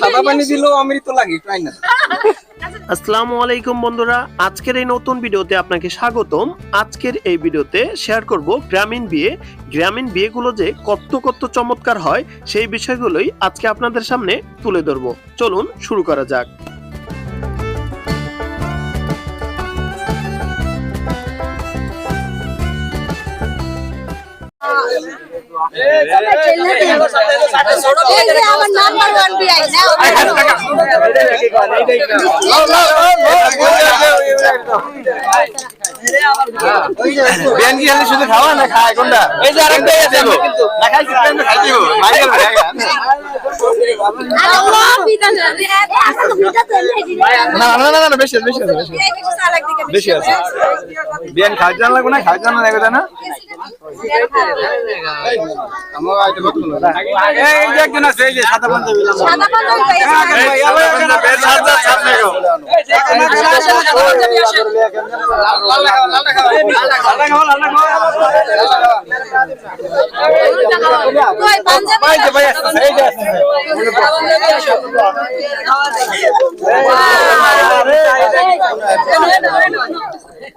সাদা পানি দিলেও অমৃত লাগে তাই না? আসসালামু আলাইকুম বন্ধুরা আজকের এই নতুন ভিডিওতে আপনাকে স্বাগতম। আজকের এই ভিডিওতে শেয়ার করব গ্রামীণ বিয়ে। গ্রামীণ বিয়েগুলো যে কত কত চমৎকার হয় সেই বিষয়গুলোই আজকে আপনাদের সামনে তুলে ধরবো। চলুন শুরু করা যাক। আমার নাম্বার ওয়ান বিআই বিয়ান কি খালি শুধু খাওয়া না খায় কোনটা এই যে আরেকটা আছে না মাইকেল ভাই না না না না বেশি আছে, বেশি আছে, বেশি আছে। বেশি আছে বিয়ান খাওয়ার জন্য লাগবে না খাওয়ার জন্য লাগবে না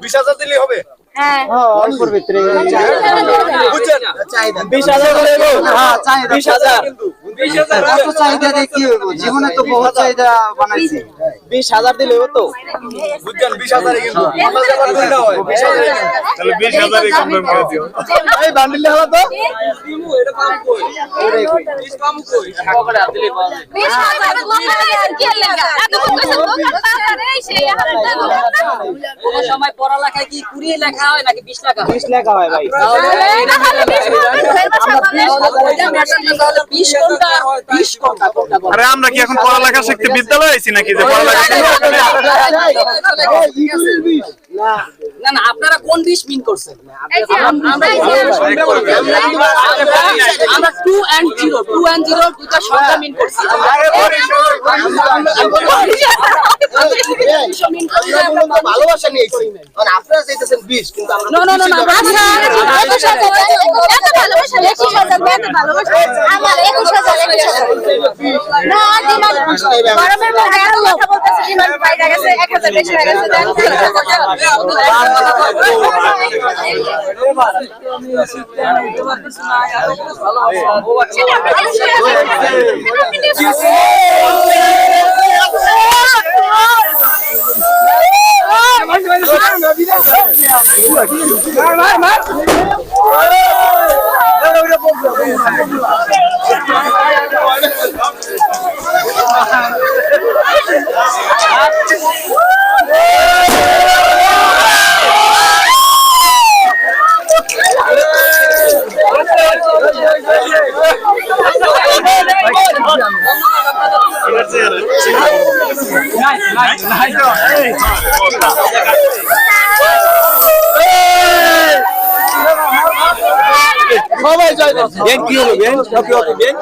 বিশ হাজার দিলে হবে। হ্যাঁ। বুঝছেন? বিশ হাজার। এত চাহিদা দিয়ে জীবনে তো বহুত চাহিদা বানাইছে। বিশ হাজার দিলে হতো বুঝছেন বিশ হাজারে কিন্তু আমরা যে আবার দুইটা বিশ হাজারে তাহলে বিশ হাজারই কনফার্ম করে দিও। এই বান্ডিল হলো তো বিশ হাজার আর কি লাগা এত কইছে দোকান এই সেই কোনো সময় পড়ালেখায় কি কুড়িয়ে লেখা হয় নাকি বিশ লেখা হয়? বিশ লেখা হয় ভাই। কোনটা? আরে আমরা কি এখন পড়ালেখা শিখতে বিদ্যালয় আছি নাকি যে পড়ালেখা না না আপনারা কোন বিশ মিন করছেন আমরা two and zero two and zero দুটা সংখ্যা মিন করছি ভালোবাসা নিয়েছি মানে আপনারা চাইতেছেন বিশ কিন্তু আমরা না না না আচ্ছা হাজার এত ভালোবাসা একুশ হাজার এত ভালোবাসা আমার একুশ হাজার একুশ হাজার না ডিমান্ড গরমের মধ্যে এত কথা বলতেছে ডিমান্ড বাইরে গেছে এক হাজার বেশি হয়ে গেছে দেন সবাই জয় বেন কি হলো বেন সব কি হলো বেন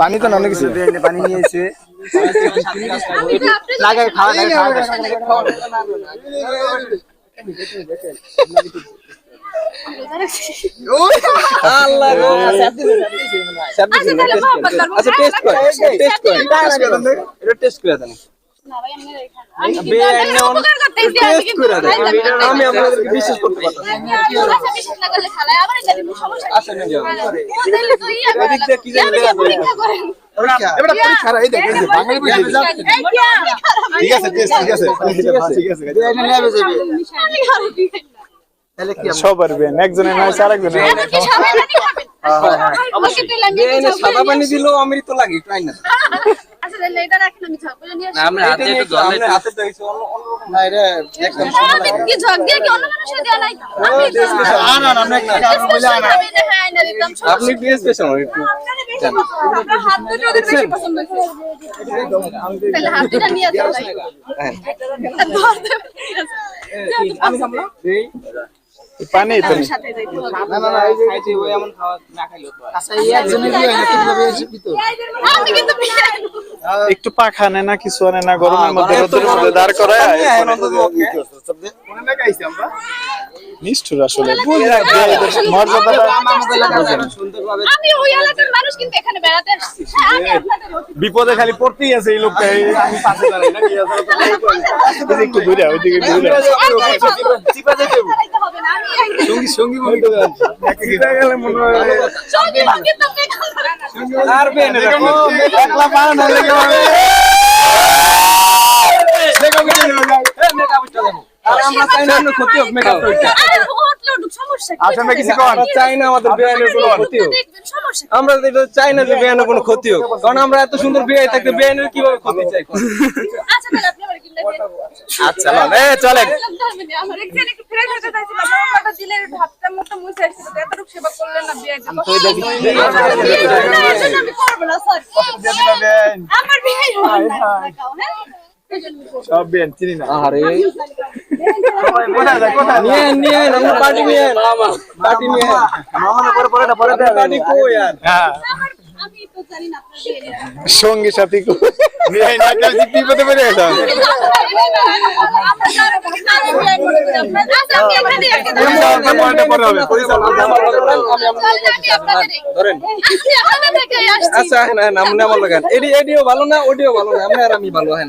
পানি তো অনেক কিছু পানি নিয়েছে লাগাই খাওয়া লাগে খাওয়া আচ্ছা টেস্ট করে টেস্ট করে। এটা টেস্ট করে। টেস্ট করে দেন। আমি আপনাদেরকে বিশ্বাস করতে পারতাম ঠিক আছে ঠিক আছে ঠিক আছে সবার বেন একজনের নয় লাগে এনে সাদা পানি দিলেও অমৃত লাগে তাই না। আচ্ছা হাতে দিয়েছি অন্য না হ্যাঁ আপনি যাও আমি পানি তো সাথে যাইতে হবে না না না এই যে ওই এমন খাওয়া না খাইলেও তো আচ্ছা এই একজনের বিয়ে হয় না কীভাবে এসে তো আমি কিন্তু একটু পাখা আনে না কিছু আনে না গরমের মধ্যে রোদের মধ্যে দাঁড় করায় নিষ্ঠুর আসলে মর্যাদাটা সুন্দরভাবে আমি ওই এলাকার মানুষ কিন্তু এখানে বেড়াতে আসছি হ্যাঁ, আমি আপনাদের অতিথি। বিপদে খালি পড়তেই আছে এই লোকটা একটু ঘুরে ওইদিকে ঘুরে সঙ্গী সঙ্গী আমরা চাই না ক্ষতি হোক মেকআপ উঠুক, সমস্যা কি? আসলে কিছু আমরা চাই না আমাদের বেয়ানের কোনো ক্ষতি হোক দেখবেন, সমস্যা কি? আমরা এটা চাই না যে বেয়ানের কোনো ক্ষতি হোক কারণ আমরা এত সুন্দর বিয়ে থাকতে বেয়ানের কীভাবে ক্ষতি চাই আচ্ছা, তাহলে আপনি আমার কিনলে আচ্ছা এ চলেন আমার এখানে একটু ফ্রেশ হতে চাইছিলাম, আমার মাটা দিলের ভাতটা মতো মুছে আসছিল, এতটুকু সেবা করলেন না বিয়ে আমি করব না। আমার হ্যাঁ? না। সব চিনি না আরে পরে পরে পরে হ্যাঁ। সঙ্গী সাথী বিপদে পড়ে গেলাম আচ্ছা না নাম নাম লাগান এডি এডিও ভালো না, ওডিও ভালো না, আমি আর আমি ভালো হ্যাঁ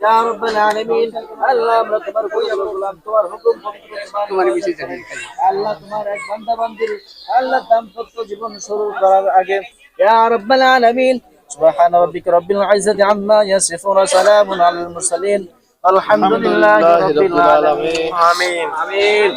يا رب العالمين আল্লাহ আমরা তোমার বইয়া বললাম তোমার হুকুম তোমার বেশি জানি আল্লাহ তোমার এক বান্দা বান্দির আল্লাহ দাম্পত্য জীবন শুরু করার আগে يا رب العالمين سبحان ربك رب العزة عما يصفون سلام على المرسلين الحمد لله رب العالمين আমিন آمين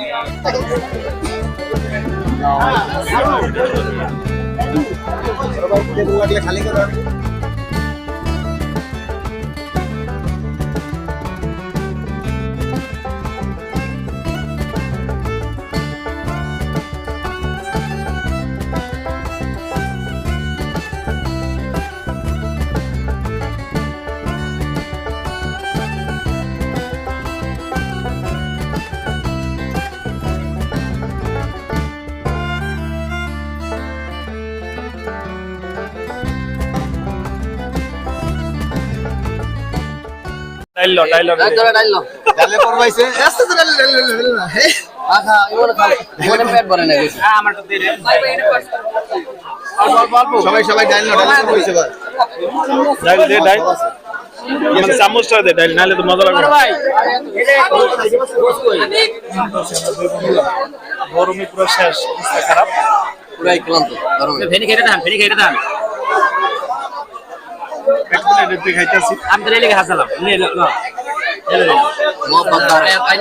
ডাইলো ডাইলো ডালে পড়বাইছে। আস্তে আস্তে না হে আচ্ছা ইমনে খাও ইমনে পেট ভরে না গেছে সবাই সবাই ডাল না ডালে ভাই ডাইল দে ডাইল। মানে চামচটা দে ডাইল নাহলে তো মজা লাগবে না। গরমে পুরো শেষ। খারাপ। পুরাই ক্লান্ত গরমে। ভেনি খেতে দান ভেনি খেতে দান এক প্লেট দিয়ে খাইতেছি আমি তো লেগে হাসালাম নে না মোহাম্মদ আইনে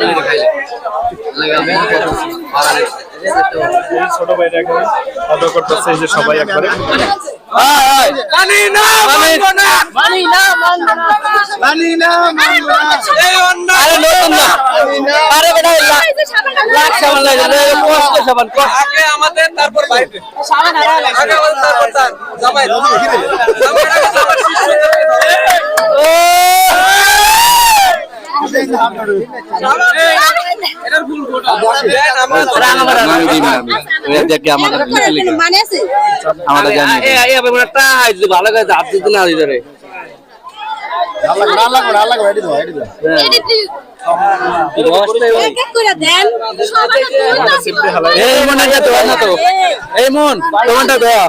লেগে খাইলে লাগা মোহাম্মদ এই ছোট ভাইরা এখানে অর্ডার করতেছে যে সবাই একবারে। পানি না মানবো না মানি না মানবো না পানি না মানবো না। এই অন্না আরে নতুন না। আরে বেটা লাখ সাবান লাগে রে কষ্ট সাবান আগে আমাদের তারপর বাইরে। সামনে হারা আগে আমাদের তারপর তার। জামাই। জামাই আগে জামাই। এটার ফুল ভালো করে আপনি না লাগবে এই মন না না তো। এই মন তোমারটা দেওয়া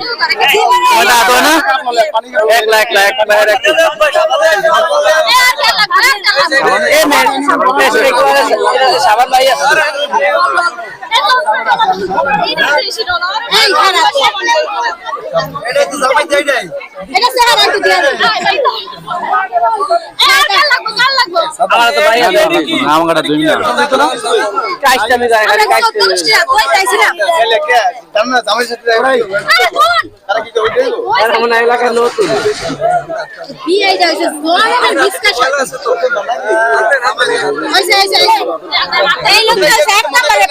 সাবান ভাই এই লোকটা এক নম্বরে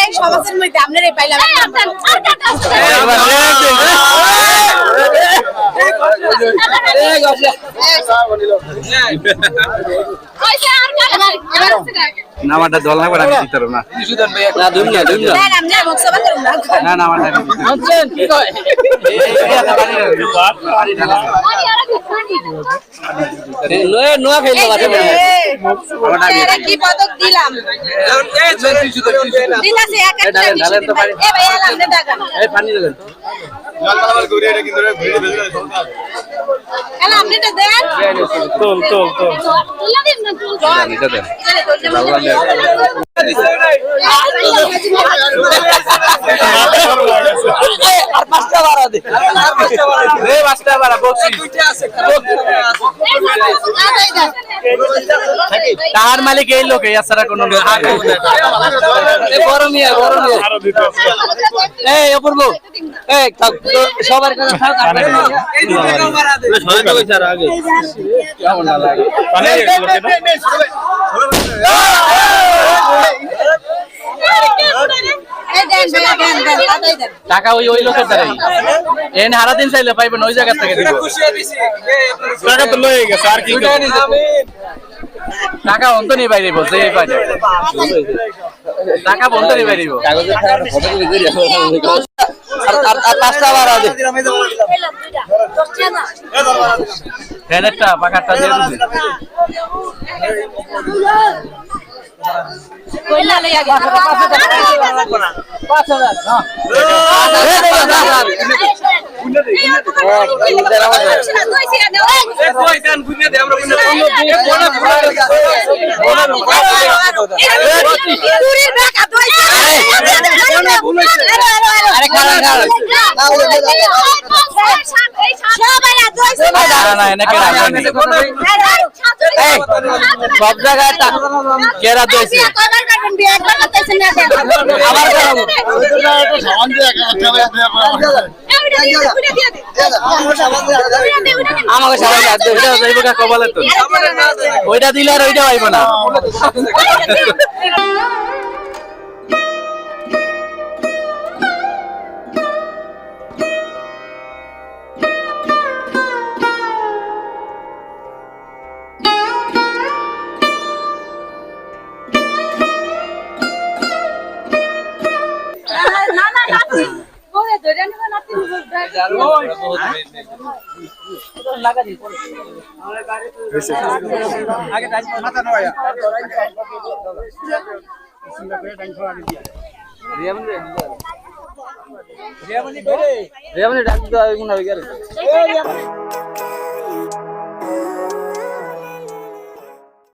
এই সমাজের মধ্যে আপনারে পাইলাম আর এবার এবার নামাটা দল না আমি দিতে পারব না। না দুই না দুই না। না না বক্স বাদ করুন না না না। আমার শুনছেন কি কয়? নয় নয় ফেল এরা কি পদক দিলাম। দিলাছে এক একটা ঢালেন, ঢালেন তো পারি। এ ভাই আলাম নে টাকা এই পানি দেন জলপালাবার ঘুরে এটা কিন্তু ঘুরে ভেজে এলা আপনি তো দেন তোল। এটা দেন। আর পাঁচটা বাড়া দে রে পাঁচটা বাড়া বকছি তাহার মালিক এই লোক এই আসারা কোন লোক গরম ইয়া গরম ইয়া আরও দিতে হবে। এই অপূর্ব এই সবার কাছে থাক আর এই সবাই কইছে আর আগে কেমন লাগে টাকা ওই ওই লোকের দ্বারাই। এনে হারা দিন চাইলে পাইবেন, ওই জায়গা থেকে টাকা তো লয়ে গেছে, আর কি টাকা অন্ত নিয়ে বাইরে বলছে, এই পাইলে টাকা বন্ধ নিয়ে বাইরে পাঁচটা বার পাখারটা দিয়ে দিছে কইলা লইয়া সব জায়গায় কেরা আমাকে ওইটা ওইটা দিলে আর ওইটা পাইব না রেমনি ডাক দাও এগুলো হয়ে গেল